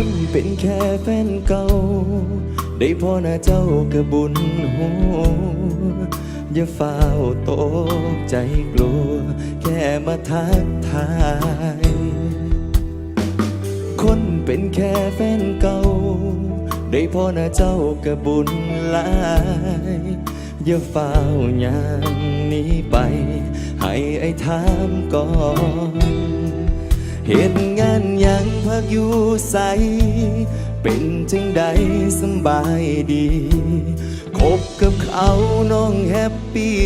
คนเป็นแค่แฟนเก่า ได้พ่อหน้าเจ้ากระบุญหัวอย่าเฝ้าวตกใจกลัว แค่มาทักทาย คนเป็นแค่แฟนเก่า ได้พ่อหน้าเจ้ากระบุญหลายอย่าเฝ้าอย่างนี้ไป ให้ไอ้ถามก่อน เหตุงานยังพักอยู่ใส เป็นจังใดสบายดี คบกับเขาน้องแฮปปี้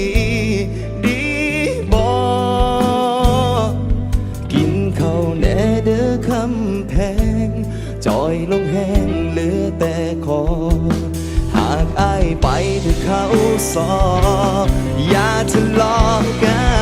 ดีบอกินข้าวแน่เด้อคำแพง จอยลงแห้งเหลือแต่คอ หากอายไปเธอเขาสอบอย่าทะเลาะกัน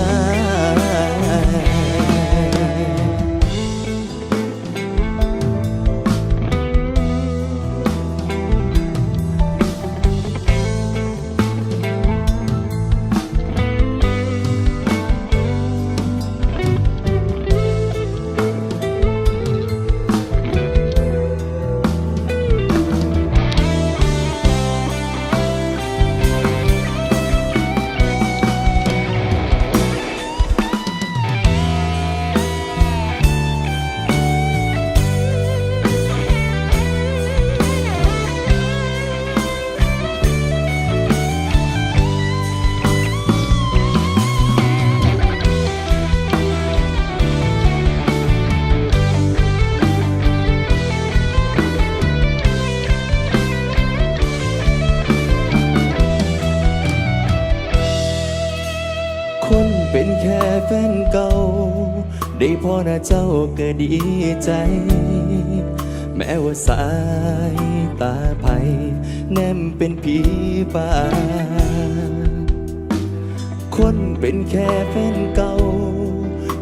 แค่แฟนเก่า ได้พอหน้าเจ้าก็ดีใจ แม้ว่าสายตาไผแนมเป็นผีป่า คนเป็นแค่แฟนเก่า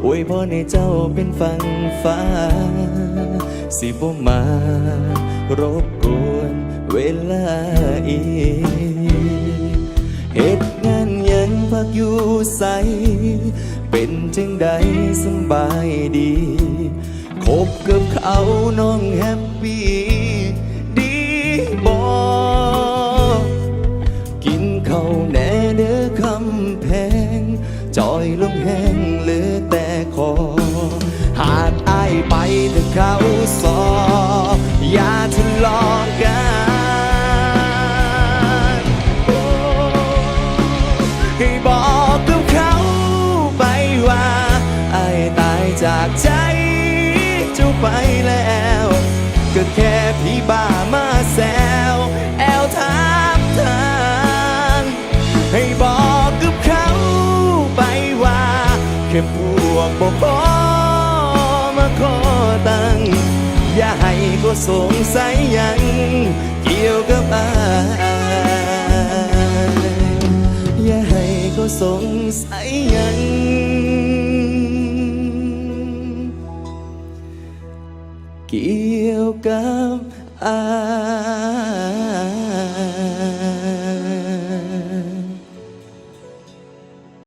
อวยพรให้เจ้าเป็นฝั่งฟ้า สิบ่มารบกวนเวลาอีก ใส เป็นจังใดสบายดี คบกับเขาน้องแฮปปี้ ดีบอกินเขาแหน่เด้อคำแพง จอยลงแห้งเหลือแต่คอ หากอายไปเถอะเขา แค่พวกบอกพอมาขอตังอย่าให้ก็สงสัยยังเกี่ยวกับอายอย่าให้เขาสงสัยยังเกี่ยวกับอาย